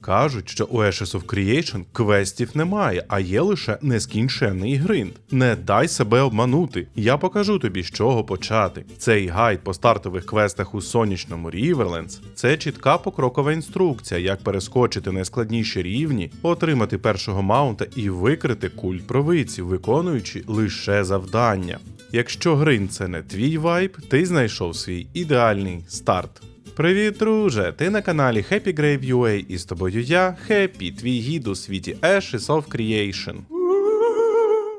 Кажуть, що у Ashes of Creation квестів немає, а є лише нескінченний гринд. Не дай себе обманути. Я покажу тобі, з чого почати. Цей гайд по стартових квестах у сонячному Ріверлендс це чітка покрокова інструкція, як перескочити найскладніші рівні, отримати першого маунта і викрити культ провидців, виконуючи лише завдання. Якщо гринд це не твій вайб, ти знайшов свій ідеальний старт. Привіт, друже! Ти на каналі Happy Grave UA і з тобою я, Хеппі, твій гід у світі Ash і Soft Creation.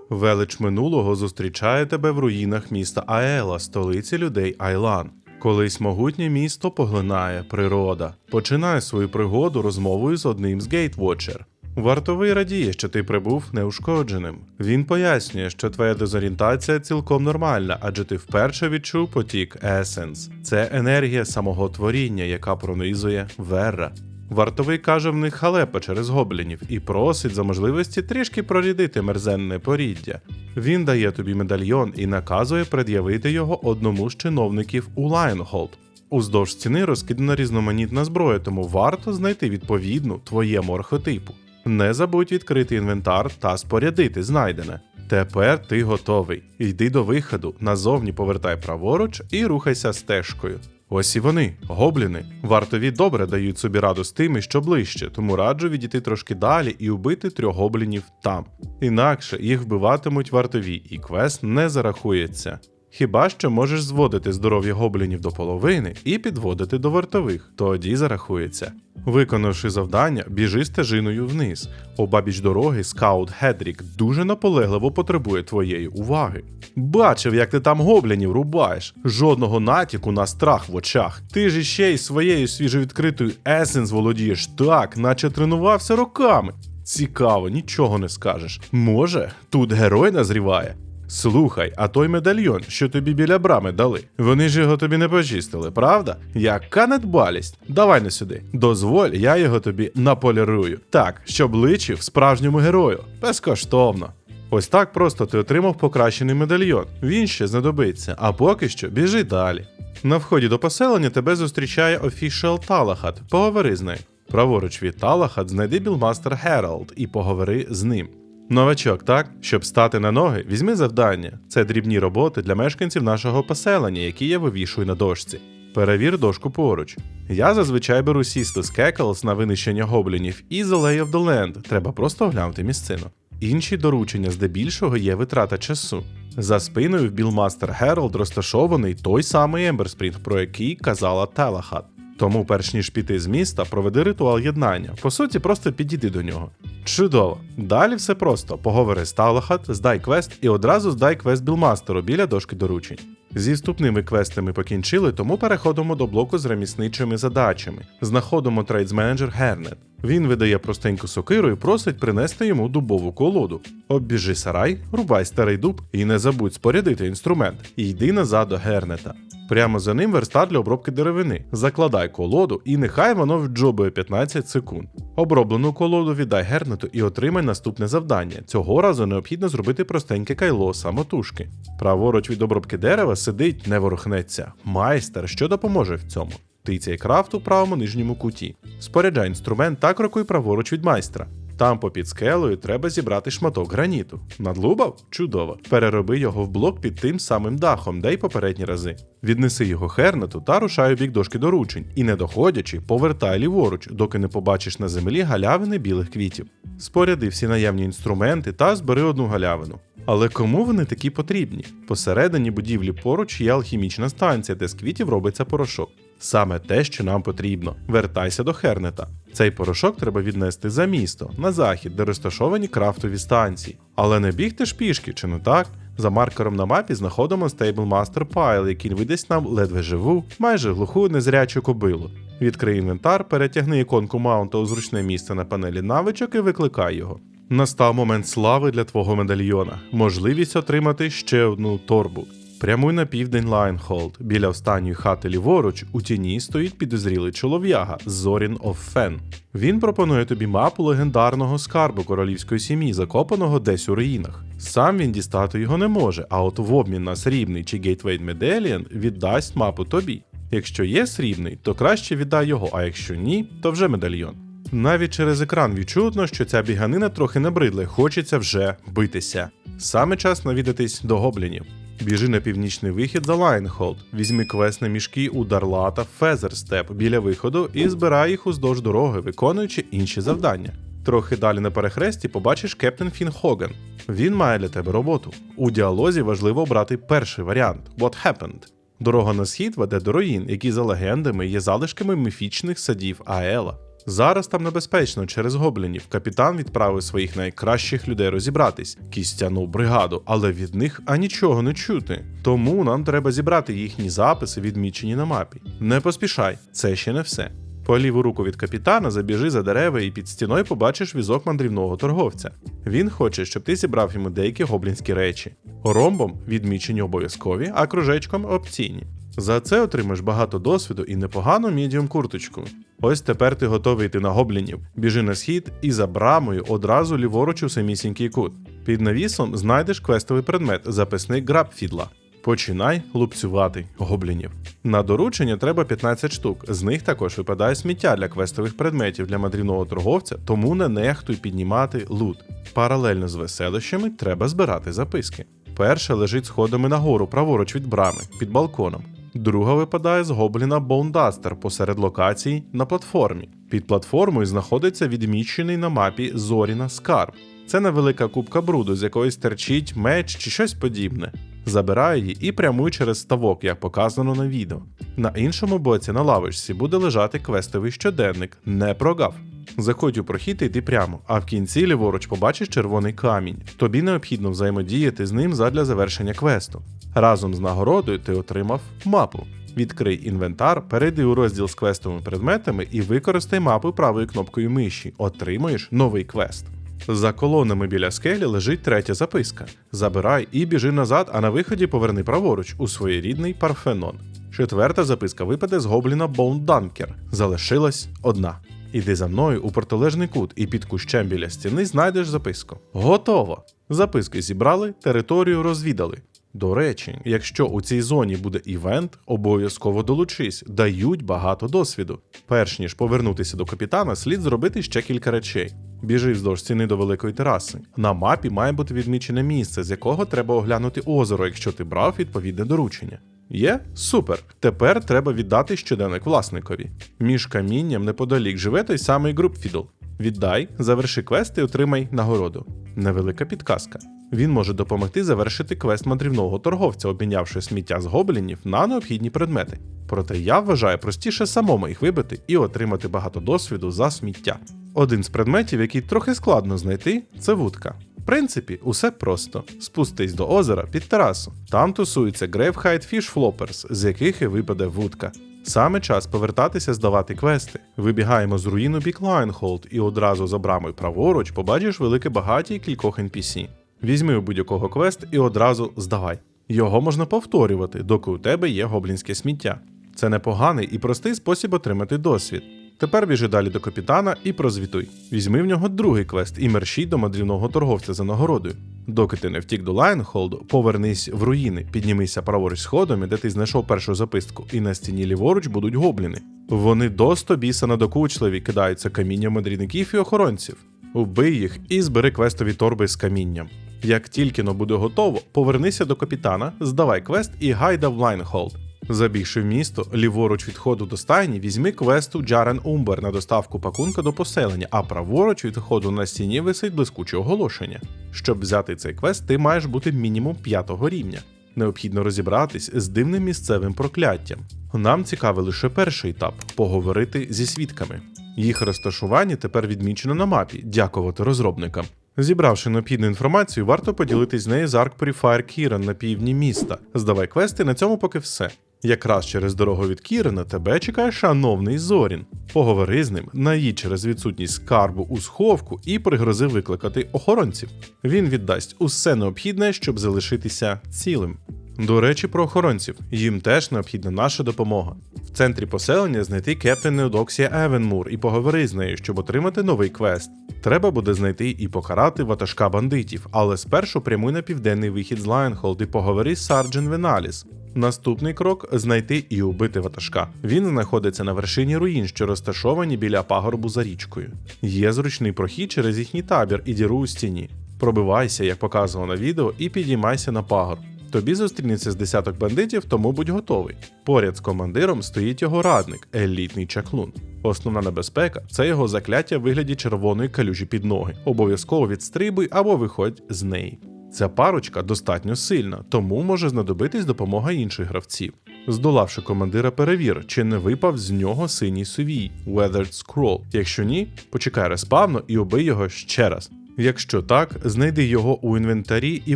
Велич минулого зустрічає тебе в руїнах міста Аела, столиці людей Айлан. Колись могутнє місто поглинає природа. Починає свою пригоду розмовою з одним з Gatewatcher. Вартовий радіє, що ти прибув неушкодженим. Він пояснює, що твоя дезорієнтація цілком нормальна, адже ти вперше відчув потік Есенс. Це енергія самого творіння, яка пронизує Верра. Вартовий каже в них халепа через гоблінів і просить за можливості трішки прорідити мерзенне поріддя. Він дає тобі медальйон і наказує пред'явити його одному з чиновників у Лайнголд. Уздовж стіни розкидана різноманітна зброя, тому варто знайти відповідну твоєму архетипу. Не забудь відкрити інвентар та спорядити знайдене. Тепер ти готовий. Йди до виходу, назовні повертай праворуч і рухайся стежкою. Ось і вони, гобліни. Вартові добре дають собі раду з тими, що ближче, тому раджу відійти трошки далі і убити трьох гоблінів там. Інакше їх вбиватимуть вартові, і квест не зарахується. Хіба що можеш зводити здоров'я гоблінів до половини і підводити до вартових, тоді зарахується. Виконавши завдання, біжи стежиною вниз. Обабіч дороги скаут Гедрік дуже наполегливо потребує твоєї уваги. Бачив, як ти там гоблінів рубаєш. Жодного натяку на страх в очах. Ти ж іще й своєю свіжовідкритою есенс володієш так, наче тренувався роками. Цікаво, нічого не скажеш. Може, тут герой назріває. Слухай, а той медальйон, що тобі біля брами дали, вони ж його тобі не почистили, правда? Яка недбалість? Давай не сюди. Дозволь, я його тобі наполірую. Так, щоб личив справжньому герою. Безкоштовно. Ось так просто ти отримав покращений медальйон. Він ще знадобиться, а поки що біжи далі. На вході до поселення тебе зустрічає офішал Талахат. Поговори з нею. Праворуч від Талахат знайди білмастер Гералд і поговори з ним. Новачок, так? Щоб стати на ноги, візьми завдання. Це дрібні роботи для мешканців нашого поселення, які я вивішую на дошці. Перевір дошку поруч. Я зазвичай беру сісти з Кеклс на винищення гоблінів і The Lay of the Land. Треба просто оглянути місцину. Інші доручення здебільшого є витрата часу. За спиною в Білмастер Гералд розташований той самий Емберспрінг, про який казала Телахат. Тому, перш ніж піти з міста, проведи ритуал єднання. По суті, просто підійди до нього. Чудово. Далі все просто: поговори з Талахат, здай квест і одразу здай квест Білмастеру біля дошки доручень. Зі вступними квестами покінчили, тому переходимо до блоку з ремісничими задачами. Знаходимо трейдсменеджер Гернет. Він видає простеньку сокиру і просить принести йому дубову колоду. Оббіжи сарай, рубай старий дуб і не забудь спорядити інструмент. І йди назад до Гернета. Прямо за ним верстат для обробки деревини. Закладай колоду і нехай воно вджобує 15 секунд. Оброблену колоду віддай Гернету і отримай наступне завдання. Цього разу необхідно зробити простеньке кайло самотужки. Праворуч від обробки дерева сидить, не ворухнеться. Майстер, що допоможе в цьому. Тицяй крафт у правому нижньому куті. Споряджай інструмент та крокуй праворуч від майстра. Там попід скелею треба зібрати шматок граніту. Надлубав? Чудово. Перероби його в блок під тим самим дахом, де й попередні рази. Віднеси його хернету та рушай у бік дошки доручень. І не доходячи, повертай ліворуч, доки не побачиш на землі галявини білих квітів. Споряди всі наявні інструменти та збери одну галявину. Але кому вони такі потрібні? Посередині будівлі поруч є алхімічна станція, де з квітів робиться порошок. Саме те, що нам потрібно. Вертайся до Хернета. Цей порошок треба віднести за місто, на захід, де розташовані крафтові станції. Але не бігти ж пішки, чи не так? За маркером на мапі знаходимо Stable Master Pile, який видасть нам ледве живу, майже глуху незрячу кобилу. Відкрий інвентар, перетягни іконку маунта у зручне місце на панелі навичок і викликай його. Настав момент слави для твого медальйона, можливість отримати ще одну торбу. Прямуй на південь Лайнхолд. Біля останньої хати ліворуч у тіні стоїть підозрілий чолов'яга Зорін оф Фен. Він пропонує тобі мапу легендарного скарбу королівської сім'ї, закопаного десь у руїнах. Сам він дістати його не може, а от в обмін на срібний чи Gateway Medallion віддасть мапу тобі. Якщо є срібний, то краще віддай його, а якщо ні, то вже медальйон. Навіть через екран відчутно, що ця біганина трохи набридла, хочеться вже битися. Саме час навідатись до гоблінів. Біжи на північний вихід за Лайнхолд, візьми квест на мішки у Дарла та Фезерстеп біля виходу і збирай їх уздовж дороги, виконуючи інші завдання. Трохи далі на перехресті побачиш Кептен Фін Хоган. Він має для тебе роботу. У діалозі важливо обрати перший варіант What happened? Дорога на схід веде до руїн, які за легендами є залишками міфічних садів Аела. Зараз там небезпечно через гоблінів. Капітан відправив своїх найкращих людей розібратись, кістяну бригаду, але від них анічого не чути. Тому нам треба зібрати їхні записи, відмічені на мапі. Не поспішай, це ще не все. По ліву руку від капітана забіжи за дерева і під стіною побачиш візок мандрівного торговця. Він хоче, щоб ти зібрав йому деякі гоблінські речі. Ромбом відмічені обов'язкові, а кружечком опційні. За це отримаєш багато досвіду і непогану мідіум курточку. Ось тепер ти готовий йти на гоблінів. Біжи на схід і за брамою одразу ліворуч у самісінький кут. Під навісом знайдеш квестовий предмет, записник Грабфідла. Починай лупцювати гоблінів. На доручення треба 15 штук. З них також випадає сміття для квестових предметів для мандрівного торговця, тому не нехтуй піднімати лут. Паралельно з веселищами треба збирати записки. Перша лежить сходами нагору, праворуч від брами, під балконом. Друга випадає з гобліна Боундастер посеред локацій на платформі. Під платформою знаходиться відмічений на мапі Зоріна Скарб. Це невелика кубка бруду, з якої стерчить меч чи щось подібне. Забирай її і прямуй через ставок, як показано на відео. На іншому боці на лавочці буде лежати квестовий щоденник, не прогав. Заходь у прохід і йди прямо, а в кінці ліворуч побачиш червоний камінь. Тобі необхідно взаємодіяти з ним задля завершення квесту. Разом з нагородою ти отримав мапу. Відкрий інвентар, перейди у розділ з квестовими предметами і використай мапу правою кнопкою миші. Отримуєш новий квест. За колонами біля скелі лежить третя записка. Забирай і біжи назад, а на виході поверни праворуч у своєрідний Парфенон. Четверта записка випаде з гобліна Боунданкер. Залишилась одна. Іди за мною у протилежний кут і під кущем біля стіни знайдеш записку. Готово! Записки зібрали, територію розвідали. До речі, якщо у цій зоні буде івент, обов'язково долучись, дають багато досвіду. Перш ніж повернутися до капітана, слід зробити ще кілька речей. Біжи вздовж стіни до великої тераси. На мапі має бути відмічене місце, з якого треба оглянути озеро, якщо ти брав відповідне доручення. Є? Супер. Тепер треба віддати щоденник власникові. Між камінням неподалік живе той самий Групфідл. Віддай, заверши квест і отримай нагороду. Невелика підказка. Він може допомогти завершити квест мандрівного торговця, обмінявши сміття з гоблінів на необхідні предмети. Проте я вважаю простіше самому їх вибити і отримати багато досвіду за сміття. Один з предметів, який трохи складно знайти, це вудка. В принципі, усе просто. Спустись до озера під терасу. Там тусуються Gravehide Fish Floppers, з яких і випаде вудка. Саме час повертатися здавати квести. Вибігаємо з руїну бік Лайнхолд і одразу за брамою праворуч побачиш велике багаття і кількох NPC. Візьми у будь-якого квест і одразу здавай. Його можна повторювати, доки у тебе є гоблінське сміття. Це непоганий і простий спосіб отримати досвід. Тепер біжи далі до капітана і прозвітуй. Візьми в нього другий квест і мерщій до мандрівного торговця за нагородою. Доки ти не втік до Лайнхолду, повернись в руїни, піднімися праворуч сходами, де ти знайшов першу записку, і на стіні ліворуч будуть гобліни. Вони до біса надокучливі, кидаються камінням мандрівників і охоронців. Вбий їх і збери квестові торби з камінням. Як тільки но буде готово, повернися до капітана, здавай квест і гайда в Лайнхолд. Забігши в місто, ліворуч від входу до стайні, візьми квесту Джарен Умбер на доставку пакунка до поселення, а праворуч від входу на стіні висить блискуче оголошення. Щоб взяти цей квест, ти маєш бути мінімум п'ятого рівня. Необхідно розібратись з дивним місцевим прокляттям. Нам цікавий лише перший етап поговорити зі свідками. Їх розташування тепер відмічено на мапі, дякувати розробникам. Зібравши необхідну інформацію, варто поділитись з нею з Ark Purifier Кіран на півдні міста. Здавай квести, на цьому поки все. Якраз через дорогу від Кірена тебе чекає шановний Зорін. Поговори з ним, наїдь через відсутність скарбу у сховку і пригрози викликати охоронців. Він віддасть усе необхідне, щоб залишитися цілим. До речі, про охоронців їм теж необхідна наша допомога. В центрі поселення знайти Кептен Неодоксія Евенмур і поговори з нею, щоб отримати новий квест. Треба буде знайти і покарати ватажка бандитів, але спершу прямуй на південний вихід з Лайнхолд і поговори з Сарджен Веналіс. Наступний крок знайти і убити ватажка. Він знаходиться на вершині руїн, що розташовані біля пагорбу за річкою. Є зручний прохід через їхній табір і діру у стіні. Пробивайся, як показано на відео, і підіймайся на пагорб. Тобі зустрінеться з десяток бандитів, тому будь готовий. Поряд з командиром стоїть його радник, елітний чаклун. Основна небезпека це його закляття в вигляді червоної калюжі під ноги. Обов'язково відстрибуй або виходь з неї. Ця парочка достатньо сильна, тому може знадобитись допомога інших гравців. Здолавши командира, перевір, чи не випав з нього синій сувій Weathered Scroll. Якщо ні, почекай респавну і убий його ще раз. Якщо так, знайди його у інвентарі і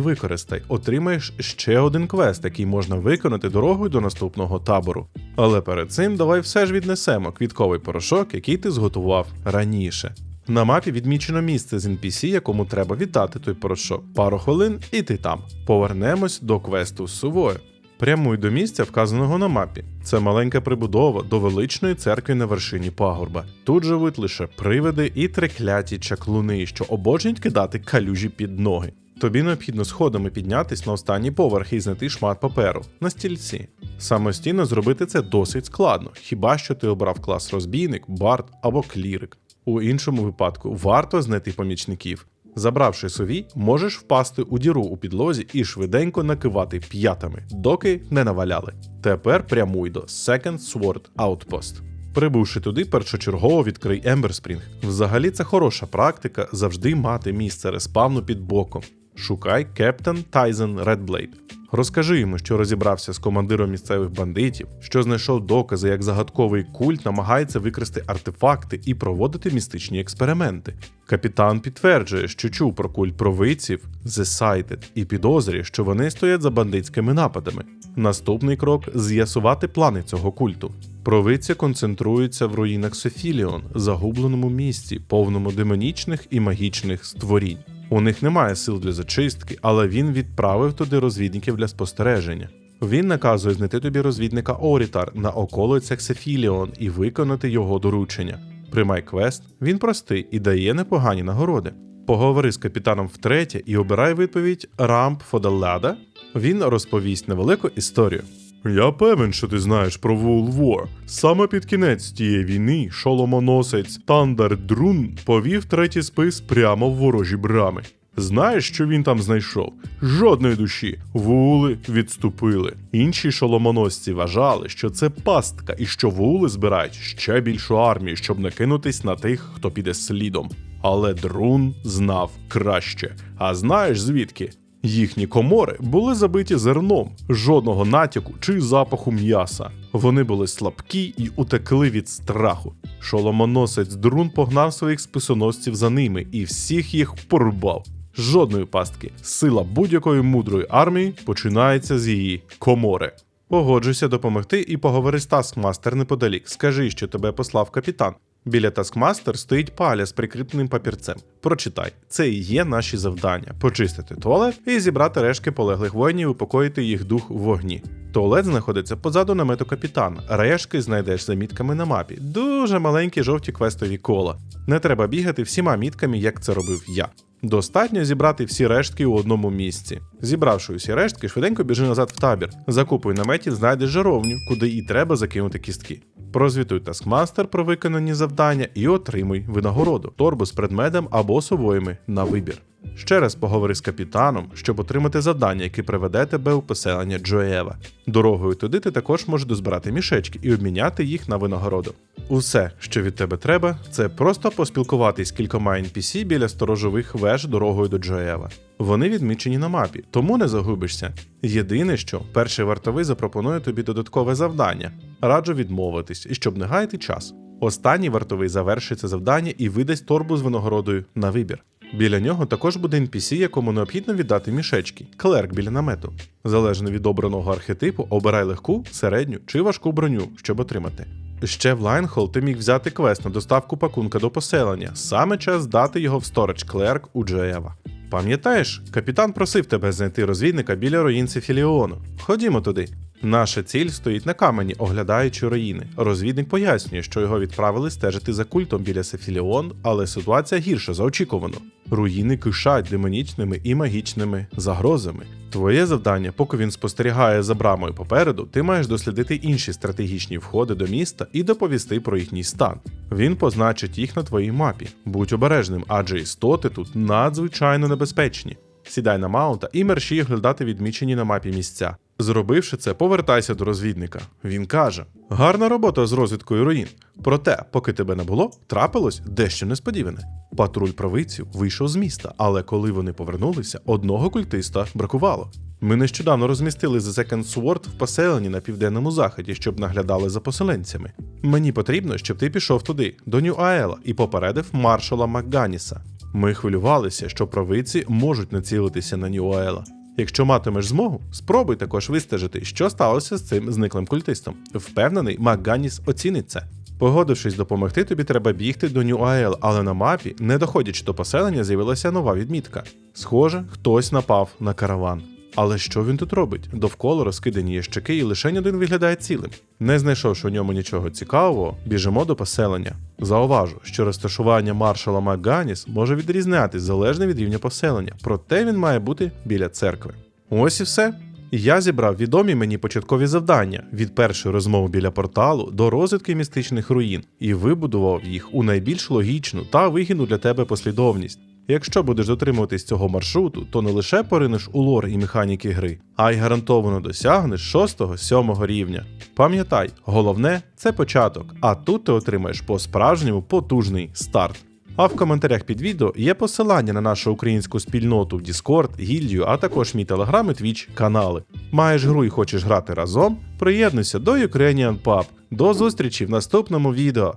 використай, отримаєш ще один квест, який можна виконати дорогою до наступного табору. Але перед цим давай все ж віднесемо квітковий порошок, який ти зготував раніше. На мапі відмічено місце з NPC, якому треба віддати той порошок. Пару хвилин і ти там. Повернемось до квесту з сувою. Прямуй до місця, вказаного на мапі. Це маленька прибудова до величної церкви на вершині пагорба. Тут живуть лише привиди і трикляті чаклуни, що обожнюють кидати калюжі під ноги. Тобі необхідно сходами піднятись на останній поверх і знайти шмат паперу на стільці. Самостійно зробити це досить складно, хіба що ти обрав клас розбійник, бард або клірик. У іншому випадку варто знайти помічників. Забравши сові, можеш впасти у діру у підлозі і швиденько накивати п'ятами, доки не наваляли. Тепер прямуй до Second Sword Outpost. Прибувши туди, першочергово відкрий Spring. Взагалі це хороша практика завжди мати місце респавну під боком. Шукай Кептен Тайзен Redblade. Розкажи йому, що розібрався з командиром місцевих бандитів, що знайшов докази, як загадковий культ намагається викрасти артефакти і проводити містичні експерименти. Капітан підтверджує, що чув про культ провидців The Sighted і підозрює, що вони стоять за бандитськими нападами. Наступний крок з'ясувати плани цього культу. Провидці концентруються в руїнах Софіліон, загубленому місці, повному демонічних і магічних створінь. У них немає сил для зачистки, але він відправив туди розвідників для спостереження. Він наказує знайти тобі розвідника Орітар на околицях Сефіліон і виконати його доручення. Приймай квест, він простий і дає непогані нагороди. Поговори з капітаном втретє і обирай відповідь Рамп Фоделлада. Він розповість невелику історію. Я певен, що ти знаєш про World War. Саме під кінець тієї війни шоломоносець Тандар Друн повів третій спис прямо в ворожі брами. Знаєш, що він там знайшов? Жодної душі. Вули відступили. Інші шоломоносці вважали, що це пастка і що вули збирають ще більшу армію, щоб накинутись на тих, хто піде слідом. Але Друн знав краще. А знаєш звідки? Їхні комори були забиті зерном, жодного натяку чи запаху м'яса. Вони були слабкі і утекли від страху. Шоломоносець Друн погнав своїх списоносців за ними і всіх їх порубав. Жодної пастки. Сила будь-якої мудрої армії починається з її комори. Погоджуйся допомогти і поговори з Таскмастер неподалік. Скажи, що тебе послав капітан. Біля Таскмастер стоїть паля з прикріпленим папірцем. Прочитай, це і є наші завдання: почистити туалет і зібрати рештки полеглих воїнів, упокоїти їх дух в вогні. Туалет знаходиться позаду намету капітана. Рештки знайдеш за мітками на мапі. Дуже маленькі жовті квестові кола. Не треба бігати всіма мітками, як це робив я. Достатньо зібрати всі рештки у одному місці. Зібравши усі рештки, швиденько біжи назад в табір. Закупуй наметі, знайдеш жаровню, куди і треба закинути кістки. Прозвітуй таскмастер про виконані завдання і отримуй винагороду, торбу з предметом або совоями на вибір. Ще раз поговори з капітаном, щоб отримати завдання, яке приведе тебе у поселення Джоєва. Дорогою туди ти також можеш дозбирати мішечки і обміняти їх на винагороду. Усе, що від тебе треба, це просто поспілкуватись з кількома NPC біля сторожових веж дорогою до Джоєва. Вони відмічені на мапі, тому не загубишся. Єдине, що перший вартовий запропонує тобі додаткове завдання. Раджу відмовитись, щоб не гаяти час. Останній вартовий завершить це завдання і видасть торбу з винагородою на вибір. Біля нього також буде NPC, якому необхідно віддати мішечки, клерк біля намету. Залежно від обраного архетипу, обирай легку, середню чи важку броню, щоб отримати. Ще в Лайнхол ти міг взяти квест на доставку пакунка до поселення. Саме час дати його в сторож клерк у Джоєва. Пам'ятаєш, капітан просив тебе знайти розвідника біля руїн Філіону. Ходімо туди. Наша ціль стоїть на камені, оглядаючи руїни. Розвідник пояснює, що його відправили стежити за культом біля Сефіліон, але ситуація гірша за очікувано. Руїни кишать демонічними і магічними загрозами. Твоє завдання, поки він спостерігає за брамою попереду, ти маєш дослідити інші стратегічні входи до міста і доповісти про їхній стан. Він позначить їх на твоїй мапі. Будь обережним, адже істоти тут надзвичайно небезпечні. Сідай на маунта і мерщій оглядати відмічені на мапі місця. Зробивши це, повертайся до розвідника. Він каже: гарна робота з розвідкою руїн. Проте, поки тебе не було, трапилось дещо несподіване. Патруль правиців вийшов з міста, але коли вони повернулися, одного культиста бракувало. Ми нещодавно розмістили The Second Sword в поселенні на південному заході, щоб наглядали за поселенцями. Мені потрібно, щоб ти пішов туди, до Нью-Аела, і попередив маршала Макганіса. Ми хвилювалися, що правиці можуть націлитися на Нью-Аела. Якщо матимеш змогу, спробуй також вистежити, що сталося з цим зниклим культистом. Впевнений, Макганіс оцінить це. Погодившись допомогти, тобі треба бігти до Нью-Аел, але на мапі, не доходячи до поселення, з'явилася нова відмітка. Схоже, хтось напав на караван. Але що він тут робить? Довкола розкидані ящики, і лише один виглядає цілим. Не знайшовши у ньому нічого цікавого, біжимо до поселення. Зауважу, що розташування маршала Макганіс може відрізнятись залежно від рівня поселення, проте він має бути біля церкви. Ось і все. Я зібрав відомі мені початкові завдання від першої розмови біля порталу до розвідки містичних руїн і вибудував їх у найбільш логічну та вигідну для тебе послідовність. Якщо будеш дотримуватись цього маршруту, то не лише поринеш у лор і механіки гри, а й гарантовано досягнеш 6-7 рівня. Пам'ятай, головне це початок, а тут ти отримаєш по-справжньому потужний старт. А в коментарях під відео є посилання на нашу українську спільноту в Discord, гільдію, а також мій телеграм і твіч канали. Маєш гру і хочеш грати разом? Приєднуйся до Ukrainian Pub. До зустрічі в наступному відео.